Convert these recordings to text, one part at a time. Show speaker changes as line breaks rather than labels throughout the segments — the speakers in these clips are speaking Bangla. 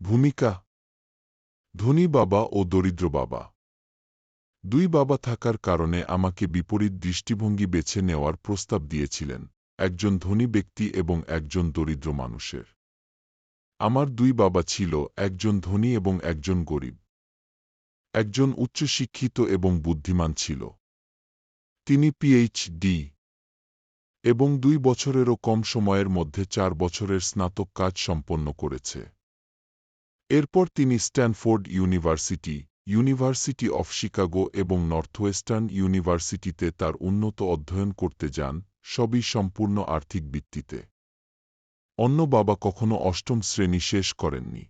ভূমিকা। ধনী বাবা ও দরিদ্র বাবা। দুই বাবা থাকার কারণে আমাকে বিপরীত দৃষ্টিভঙ্গি বেছে নেওয়ার প্রস্তাব দিয়েছিলেন, একজন ধনী ব্যক্তি এবং একজন দরিদ্র মানুষের। আমার দুই বাবা ছিল একজন ধনী এবং একজন গরিব। একজন উচ্চশিক্ষিত এবং বুদ্ধিমান ছিল। তিনি পিএইচডি এবং দুই বছরেরও কম সময়ের মধ্যে চার বছরের স্নাতক কাজ সম্পন্ন করেছে। এরপর তিনি Stanford university university of Chicago এবং নর্থওয়েস্টার্ন ইউনিভার্সিটিতে তার উন্নত অধ্যয়ন করতে যান, সবই সম্পূর্ণ আর্থিক ভিত্তিতে। অন্য বাবা কখনো অষ্টম শ্রেণি শেষ করেননি।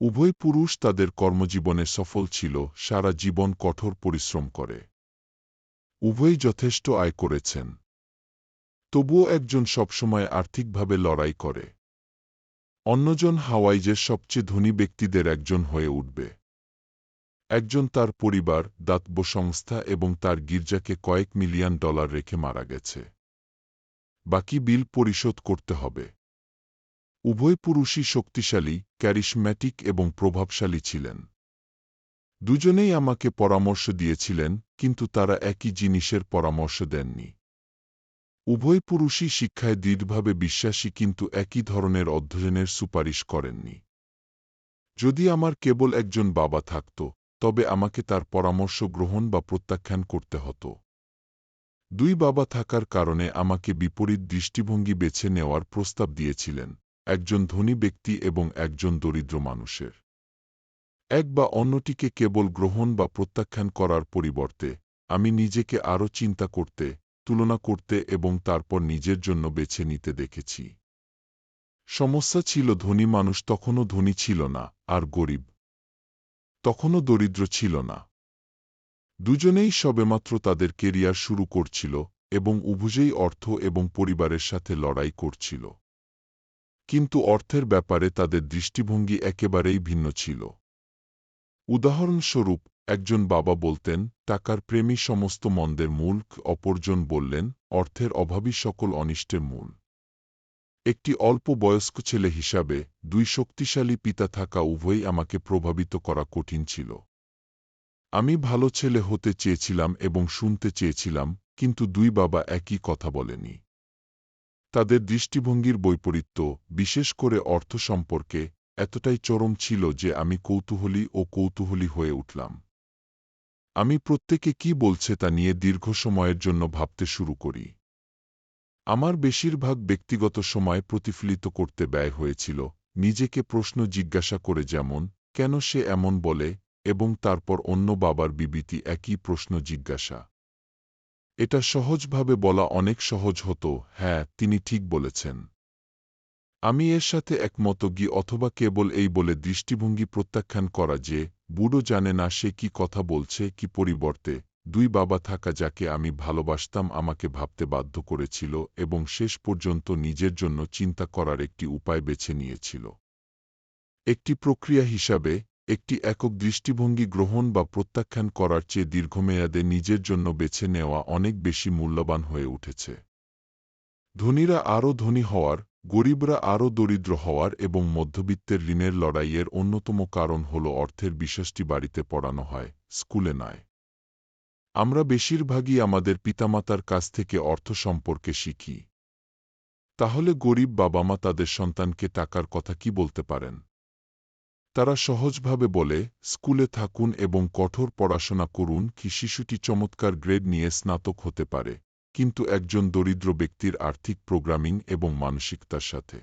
উভয় পুরুষ তাদের কর্মজীবনে সফল ছিল, সারা জীবন কঠোর পরিশ্রম করে। উভয়ই যথেষ্ট আয় করেছেন। তবুও একজন সবসময় আর্থিকভাবে লড়াই করে। অন্যজন হাওয়াইজের সবচেয়ে ধনী ব্যক্তিদের একজন হয়ে উঠবে। একজন তার পরিবার, দাতব্য সংস্থা এবং তার গির্জাকে কয়েক মিলিয়ন ডলার রেখে মারা গেছে। বাকি বিল পরিশোধ করতে হবে। উভয় পুরুষই শক্তিশালী, ক্যারিশম্যাটিক এবং প্রভাবশালী ছিলেন। দুজনেই আমাকে পরামর্শ দিয়েছিলেন, কিন্তু তারা একই জিনিসের পরামর্শ দেননি। উভয় পুরুষই শিক্ষায় দৃঢ়ভাবে বিশ্বাসী কিন্তু একই ধরনের অধ্যয়নের সুপারিশ করেননি। যদি আমার কেবল একজন বাবা থাকত, তবে আমাকে তার পরামর্শ গ্রহণ বা প্রত্যাখ্যান করতে হতো। দুই বাবা থাকার কারণে আমাকে বিপরীত দৃষ্টিভঙ্গি বেছে নেওয়ার প্রস্তাব দিয়েছিলেন, একজন ধনী ব্যক্তি এবং একজন দরিদ্র মানুষের। এক বা অন্যটিকে কেবল গ্রহণ বা প্রত্যাখ্যান করার পরিবর্তে, আমি নিজেকে আরও চিন্তা করতে তুলনা করতে এবং তারপর নিজের জন্য বেছে নিতে দেখেছি। সমস্যা ছিল ধনী মানুষ তখনও ধনী ছিল না, আর গরিব তখনও দরিদ্র ছিল না। দুজনেই সবেমাত্র তাদের কেরিয়ার শুরু করছিল এবং উভুজেই অর্থ এবং পরিবারের সাথে লড়াই করছিল। কিন্তু অর্থের ব্যাপারে তাদের দৃষ্টিভঙ্গি একেবারেই ভিন্ন ছিল। উদাহরণস্বরূপ একজন বাবা বলতেন, টাকার প্রেমী সমস্ত মন্দের মূল অপরজন বললেন, অর্থের অভাবই সকল অনিষ্টের মূল। একটি অল্প বয়স্ক ছেলে হিসাবে, দুই শক্তিশালী পিতা থাকা উভয়ই আমাকে প্রভাবিত করা কঠিন ছিল। আমি ভালো ছেলে হতে চেয়েছিলাম এবং শুনতে চেয়েছিলাম, কিন্তু দুই বাবা একই কথা বলেনি। তাদের দৃষ্টিভঙ্গির বৈপরীত্য, বিশেষ করে অর্থ সম্পর্কে, এতটাই চরম ছিল যে আমি কৌতূহলী ও কৌতূহলী হয়ে উঠলাম। আমি প্রত্যেকে কি বলছে তা নিয়ে দীর্ঘ সময়ের জন্য ভাবতে শুরু করি। আমার বেশিরভাগ ব্যক্তিগত সময় প্রতিফলিত করতে ব্যয় হয়েছিল, নিজেকে প্রশ্ন জিজ্ঞাসা করে যেমন, কেন সে এমন বলে? এবং তারপর অন্য বাবার বিবৃতি একই প্রশ্ন জিজ্ঞাসা। এটা সহজভাবে বলা অনেক সহজ হতো হ্যাঁ তিনি ঠিক বলেছেন। আমি এর সাথে একমত গি অথবা কেবল এই বলে দৃষ্টিভঙ্গি প্রত্যাখ্যান করা যে, বুড়ো জানে না সে কি কথা বলছে, কি পরিবর্তে, দুই বাবা থাকা যাকে আমি ভালোবাসতাম আমাকে ভাবতে বাধ্য করেছিল এবং শেষ পর্যন্ত নিজের জন্য চিন্তা করার একটি উপায় বেছে নিয়েছিল। একটি প্রক্রিয়া হিসাবে, একটি একক দৃষ্টিভঙ্গি গ্রহণ বা প্রত্যাখ্যান করার চেয়ে দীর্ঘমেয়াদে নিজের জন্য বেছে নেওয়া অনেক বেশি মূল্যবান হয়ে উঠেছে। ধনীরা আরও ধনী হওয়ার গরিবরা আরও দরিদ্র হওয়ার এবং মধ্যবিত্তের ঋণের লড়াইয়ের অন্যতম কারণ হল অর্থের বিশ্বাসটি বাড়িতে পড়ানো হয়, স্কুলে নয়। আমরা বেশিরভাগই আমাদের পিতামাতার কাছ থেকে অর্থ সম্পর্কে শিখি। তাহলে গরিব বাবা মা তাদের সন্তানকে টাকার কথা কি বলতে পারেন? তারা সহজভাবে বলে, স্কুলে থাকুন এবং কঠোর পড়াশোনা করুন, কি শিশুটি চমৎকার গ্রেড নিয়ে স্নাতক হতে পারে। কিন্তু একজন দরিদ্র ব্যক্তির আর্থিক প্রোগ্রামিং এবং মানসিকতার সাথে।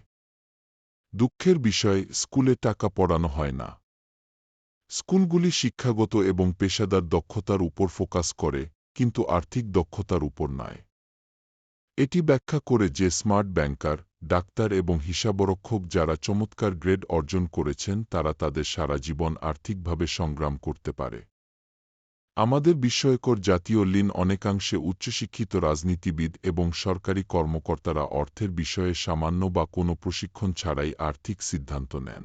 দুঃখের বিষয়, স্কুলে টাকা পড়ানো হয় না। স্কুলগুলি শিক্ষাগত এবং পেশাদার দক্ষতার উপর ফোকাস করে, কিন্তু আর্থিক দক্ষতার উপর নয়। এটি ব্যাখ্যা করে যে স্মার্ট ব্যাংকার, ডাক্তার এবং হিসাবরক্ষক যারা চমৎকার গ্রেড অর্জন করেছেন, তারা তাদের সারা জীবন আর্থিকভাবে সংগ্রাম করতে পারে। আমাদের বিস্ময়কর জাতীয় লীন অনেকাংশে উচ্চশিক্ষিত রাজনীতিবিদ এবং সরকারি কর্মকর্তারা অর্থের বিষয়ে সামান্য বা কোনো প্রশিক্ষণ ছাড়াই আর্থিক সিদ্ধান্ত নেন।